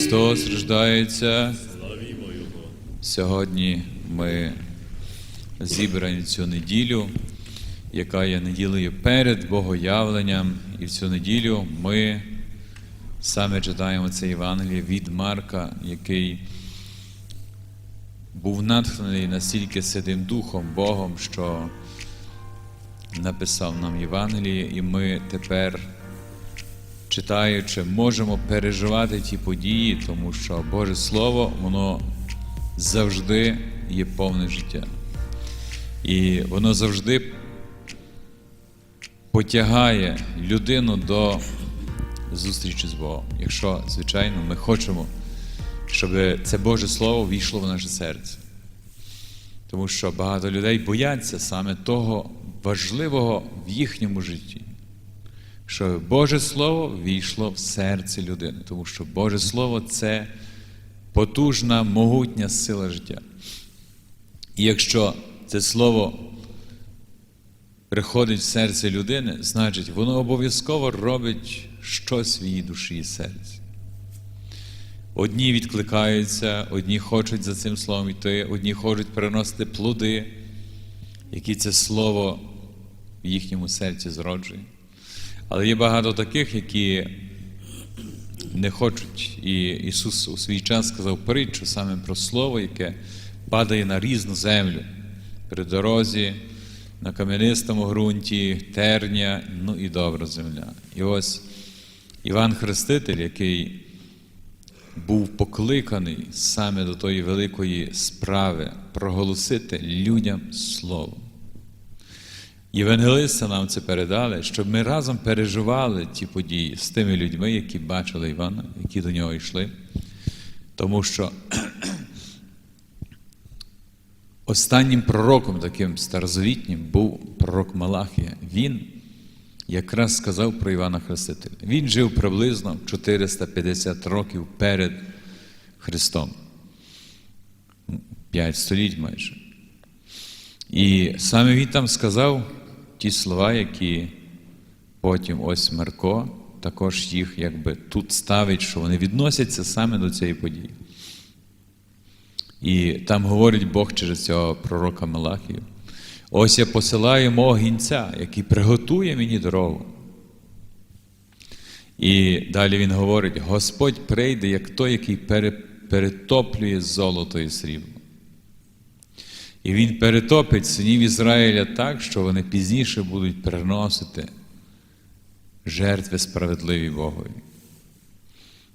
Христос рождається. Сьогодні ми зібрані цю неділю, яка є неділею перед Богоявленням. І в цю неділю ми саме читаємо це Євангеліє від Марка, який був натхнений настільки Святим Духом Богом, що написав нам Євангеліє, і ми тепер читаючи, можемо переживати ті події, тому що Боже Слово, воно завжди є повне життя. І воно завжди потягає людину до зустрічі з Богом. Якщо, звичайно, ми хочемо, щоб це Боже Слово війшло в наше серце. Тому що багато людей бояться саме того важливого в їхньому житті що Боже Слово війшло в серце людини, тому що Боже Слово це потужна, могутня сила життя. І якщо це слово приходить в серце людини, значить воно обов'язково робить щось в її душі і серці. Одні відкликаються, одні хочуть за цим словом йти, одні хочуть переносити плоди, які це слово в їхньому серці зроджує. Але є багато таких, які не хочуть. І Ісус у свій час сказав притчу саме про Слово, яке падає на різну землю при дорозі, на кам'янистому ґрунті, терня, ну і добра земля. І ось Іван Хреститель, який був покликаний саме до тої великої справи проголосити людям Слово. Євангелисти нам це передали, щоб ми разом переживали ті події з тими людьми, які бачили Івана, які до нього йшли. Тому що останнім пророком, таким старозавітнім, був пророк Малахія. Він якраз сказав про Івана Хрестителя. Він жив приблизно 450 років перед Христом. П'ять століть майже. І саме він там сказав ті слова, які потім ось Марко також їх якби тут ставить, що вони відносяться саме до цієї події. І там говорить Бог через цього пророка Малахію. Ось я посилаю мого гінця, який приготує мені дорогу. І далі він говорить: Господь прийде, як той, який перетоплює золото і срібло. І він перетопить синів Ізраїля так, що вони пізніше будуть приносити жертви справедливі Богові.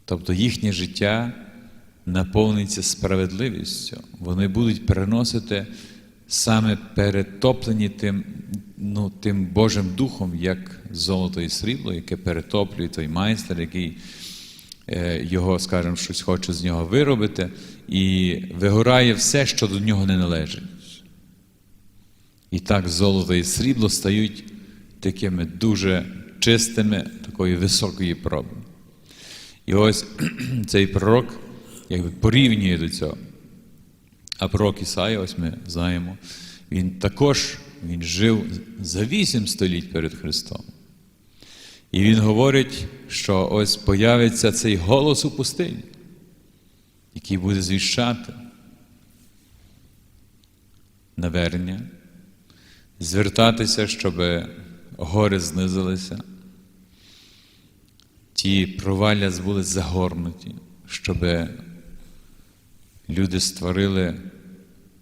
Тобто їхнє життя наповниться справедливістю. Вони будуть приносити саме перетоплені тим ну, тим Божим Духом, як золото і срібло, яке перетоплює той майстер, який е, його, скажімо, щось хоче з нього виробити, і вигорає все, що до нього не належить. І так золото і срібло стають такими дуже чистими, такої високої проби. І ось цей пророк якби порівнює до цього. А пророк Ісая, ось ми знаємо, він також він жив за вісім століть перед Христом. І він говорить, що ось появиться цей голос у пустині, який буде звіщати навернення, звертатися, щоб гори знизилися, ті провалля були загорнуті, щоб люди створили,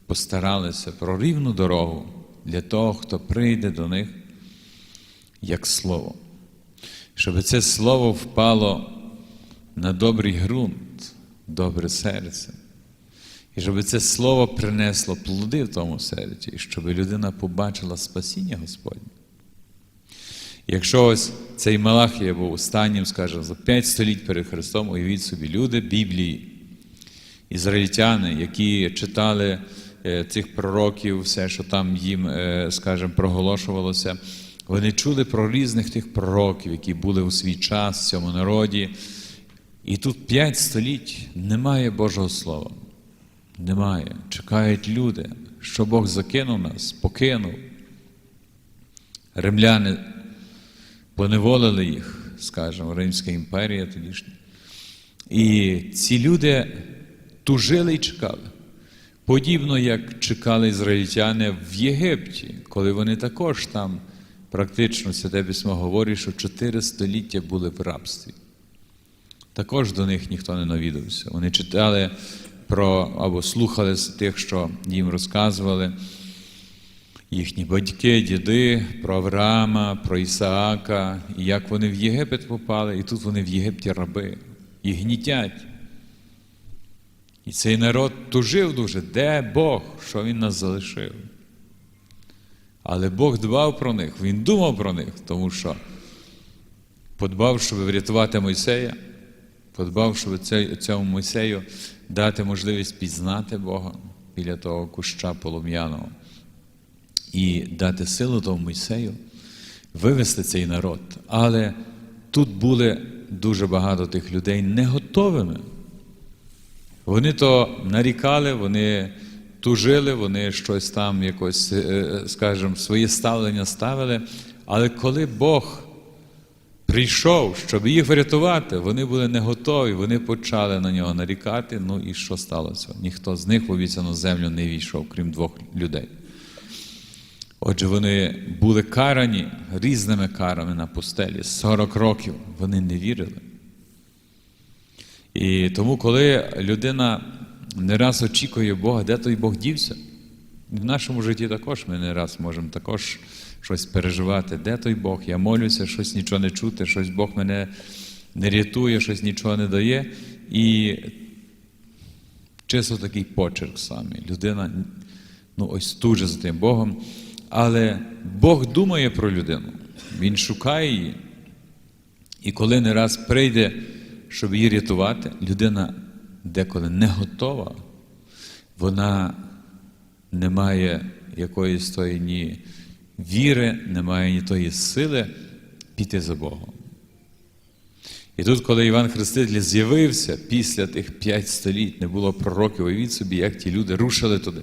постаралися про рівну дорогу для того, хто прийде до них як слово. Щоб це слово впало на добрий ґрунт, добре серце. І щоб це слово принесло плоди в тому серці, і щоб людина побачила спасіння Господнє. Якщо ось цей Малахія був останнім, скажімо, за п'ять століть перед Христом, уявіть собі, люди Біблії, ізраїльтяни, які читали е, цих пророків, все, що там їм, е, скажімо, проголошувалося, вони чули про різних тих пророків, які були у свій час в цьому народі. І тут п'ять століть немає Божого Слова. Немає. Чекають люди, що Бог закинув нас, покинув. Римляни поневолили їх, скажімо, Римська імперія тодішня. І ці люди тужили і чекали. Подібно як чекали ізраїльтяни в Єгипті, коли вони також там практично Святе Письмо говорить, що чотири століття були в рабстві. Також до них ніхто не навідався. Вони читали про або слухали з тих, що їм розказували. Їхні батьки, діди, про Авраама, про Ісаака, і як вони в Єгипет попали, і тут вони в Єгипті раби, їх гнітять. І цей народ тужив дуже, де Бог, що Він нас залишив. Але Бог дбав про них, Він думав про них, тому що подбав, щоб врятувати Мойсея, подбав, щоб цьому Мойсею дати можливість пізнати Бога біля того куща полум'яного і дати силу тому Мойсею вивести цей народ. Але тут були дуже багато тих людей не готовими. Вони то нарікали, вони тужили, вони щось там, якось, е, скажімо, своє ставлення ставили. Але коли Бог прийшов, щоб їх врятувати, вони були не готові, вони почали на нього нарікати. Ну і що сталося? Ніхто з них в обіцяну землю не війшов, крім двох людей. Отже, вони були карані різними карами на пустелі 40 років. Вони не вірили. І тому, коли людина не раз очікує Бога, де той Бог дівся? В нашому житті також ми не раз можемо також щось переживати. Де той Бог? Я молюся, щось нічого не чути, щось Бог мене не рятує, щось нічого не дає. І чисто такий почерк саме. Людина ну, ось туже за тим Богом. Але Бог думає про людину, Він шукає її. І коли не раз прийде, щоб її рятувати, людина деколи не готова, вона не має якоїсь тої ні віри, не має ні тої сили піти за Богом. І тут, коли Іван Хреститель з'явився після тих п'ять століть, не було пророків, уявіть собі, як ті люди рушили туди.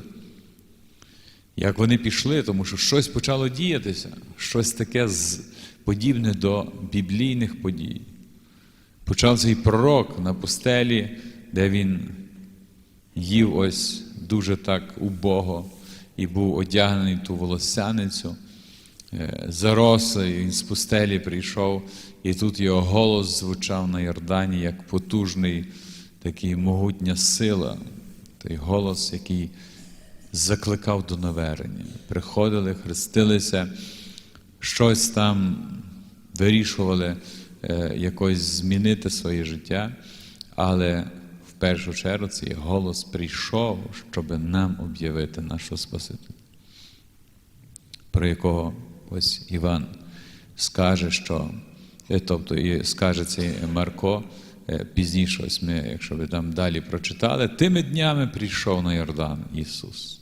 Як вони пішли, тому що щось почало діятися, щось таке подібне до біблійних подій. Почав цей пророк на пустелі, де він їв ось дуже так убого і був одягнений ту волосяницю. Е, Заросли, він з пустелі прийшов, і тут його голос звучав на Йордані як потужний, такий могутня сила, той голос, який закликав до навернення. Приходили, хрестилися, щось там вирішували е, якось змінити своє життя, але першу чергу цей голос прийшов, щоб нам об'явити нашого Спасителя, про якого ось Іван скаже, що, е, тобто і скаже цей Марко. е, Пізніше, ось ми, якщо ви там далі прочитали, тими днями прийшов на Йордан Ісус.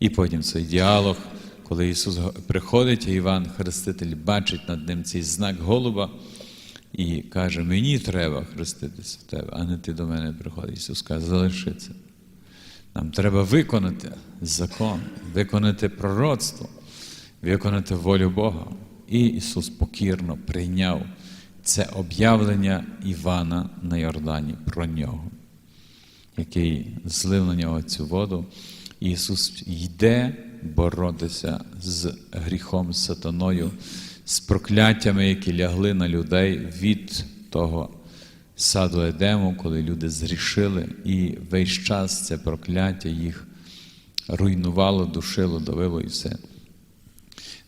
І потім цей діалог, коли Ісус приходить, а Іван Хреститель бачить над ним цей знак голуба і каже: Мені треба хреститися в тебе, а не ти до мене приходиш. Ісус каже, залиши це. Нам треба виконати закон, виконати пророцтво, виконати волю Бога. І Ісус покірно прийняв це об'явлення Івана на Йордані про нього який злив на нього цю воду. Ісус йде боротися з гріхом, з сатаною, з прокляттями, які лягли на людей від того саду Едему, коли люди зрішили, і весь час це прокляття їх руйнувало, душило, давило і все.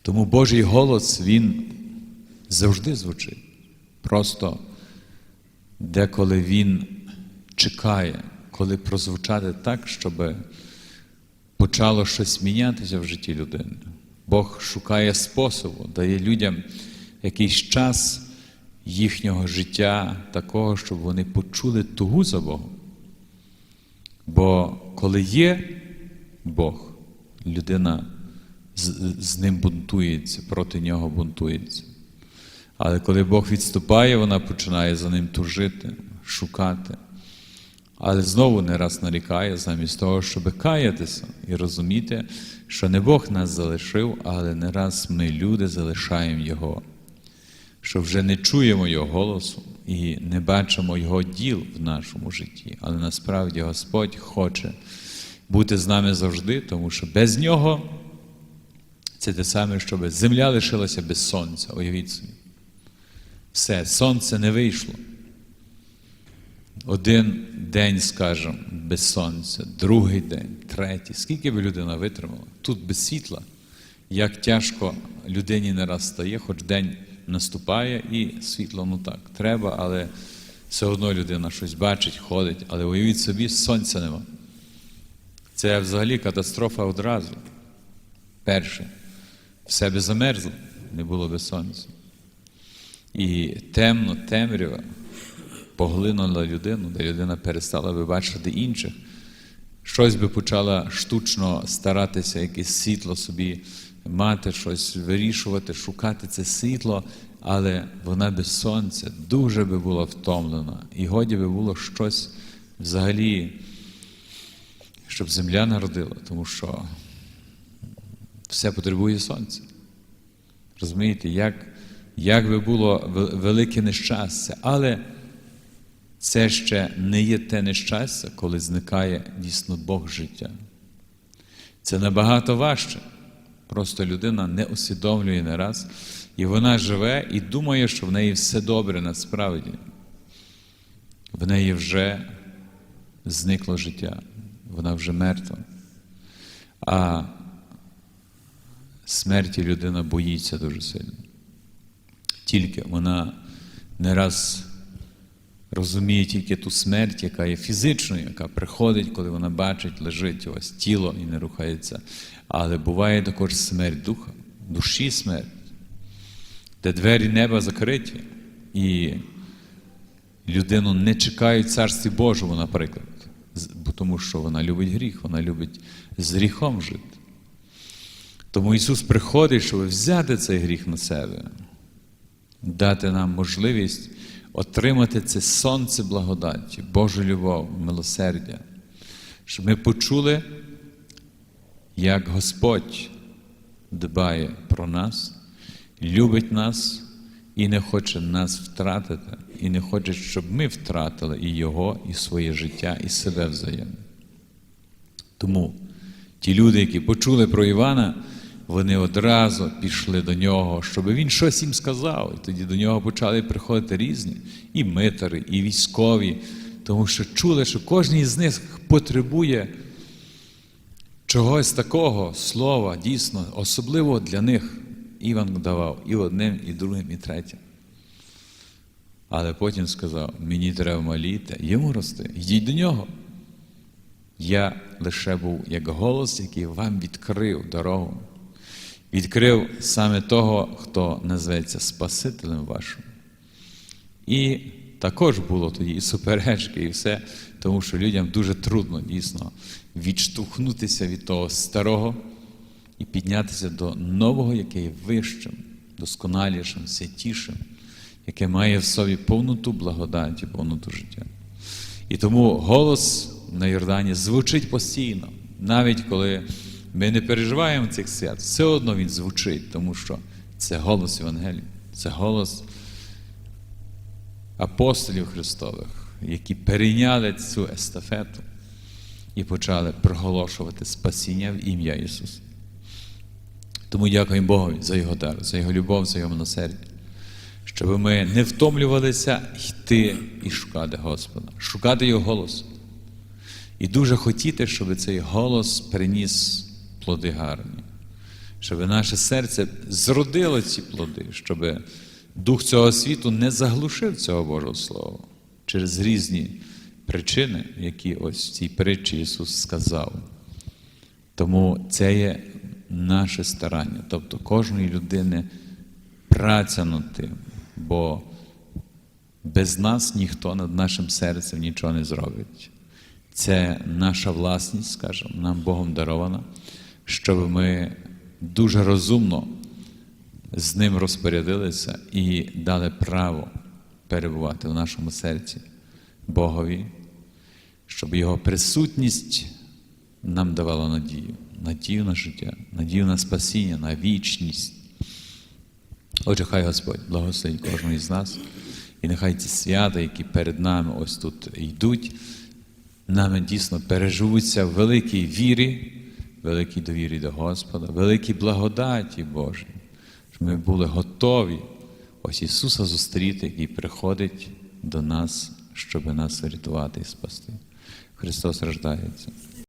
Тому Божий голос, він завжди звучить. Просто деколи він чекає, коли прозвучати так, щоб почало щось мінятися в житті людини. Бог шукає способу, дає людям якийсь час їхнього життя такого, щоб вони почули тугу за Богом. Бо коли є Бог, людина з, з ним бунтується, проти нього бунтується. Але коли Бог відступає, вона починає за ним тужити, шукати. Але знову не раз нарікає, замість того, щоб каятися і розуміти, що не Бог нас залишив, але не раз ми, люди, залишаємо Його, що вже не чуємо Його голосу, і не бачимо Його діл в нашому житті. Але насправді Господь хоче бути з нами завжди, тому що без нього це те саме, щоб земля лишилася без сонця. Уявіть собі. Все, сонце не вийшло. Один день, скажімо, без сонця, другий день, третій. Скільки би людина витримала? Тут без світла. Як тяжко людині не раз стає, хоч день наступає і світло, ну так, треба, але все одно людина щось бачить, ходить, але уявіть собі, сонця нема. Це взагалі катастрофа одразу. Перше, в себе замерзло, не було би сонця. І темно, темрява поглинула людину, де людина перестала би бачити інших. Щось би почала штучно старатися, якесь світло собі мати, щось вирішувати, шукати це світло, але вона без сонця дуже би була втомлена. І годі би було щось взагалі, щоб земля народила, тому що все потребує сонця. Розумієте, як, як би було велике нещастя, але це ще не є те нещастя, коли зникає дійсно Бог життя. Це набагато важче. Просто людина не усвідомлює не раз, і вона живе і думає, що в неї все добре насправді. В неї вже зникло життя, вона вже мертва. А смерті людина боїться дуже сильно. Тільки вона не раз розуміє тільки ту смерть, яка є фізичною, яка приходить, коли вона бачить, лежить ось тіло і не рухається. Але буває також смерть духа, душі смерть, де двері неба закриті, і людину не чекають царстві Божому, наприклад, тому що вона любить гріх, вона любить з гріхом жити. Тому Ісус приходить, щоб взяти цей гріх на себе, дати нам можливість отримати це сонце благодаті, Божу любов, милосердя, щоб ми почули, як Господь дбає про нас, любить нас і не хоче нас втратити, і не хоче, щоб ми втратили і Його, і своє життя, і себе взаємно. Тому ті люди, які почули про Івана, вони одразу пішли до нього, щоб він щось їм сказав. І тоді до нього почали приходити різні і митари, і військові, тому що чули, що кожен з них потребує чогось такого слова, дійсно, особливо для них. Іван давав і одним, і другим, і третім. Але потім сказав: мені треба маліти, йому рости, йдіть до нього. Я лише був як голос, який вам відкрив дорогу відкрив саме того, хто називається Спасителем вашим. І також було тоді і суперечки, і все, тому що людям дуже трудно дійсно відштовхнутися від того старого і піднятися до нового, яке є вищим, досконалішим, святішим, яке має в собі повноту благодаті, повноту життя. І тому голос на Йордані звучить постійно, навіть коли. Ми не переживаємо цих свят, все одно він звучить, тому що це голос Євангелія, це голос апостолів Христових, які перейняли цю естафету і почали проголошувати спасіння в ім'я Ісуса. Тому дякуємо Богові за Його дар, за Його любов, за Його милосердя, щоб ми не втомлювалися йти і шукати Господа, шукати Його голос. І дуже хотіти, щоб цей голос приніс плоди гарні, щоб наше серце зродило ці плоди, щоб дух цього світу не заглушив цього Божого Слова через різні причини, які ось в цій притчі Ісус сказав. Тому це є наше старання, тобто кожної людини праця над тим, бо без нас ніхто над нашим серцем нічого не зробить. Це наша власність, скажімо, нам Богом дарована щоб ми дуже розумно з ним розпорядилися і дали право перебувати в нашому серці Богові, щоб Його присутність нам давала надію, надію на життя, надію на спасіння, на вічність. Отже, хай Господь благословить кожного із нас І нехай ці свята, які перед нами ось тут йдуть, нами дійсно переживуться в великій вірі, великій довірі до Господа, великій благодаті Божій, щоб ми були готові ось Ісуса зустріти, який приходить до нас, щоб нас врятувати і спасти. Христос рождається.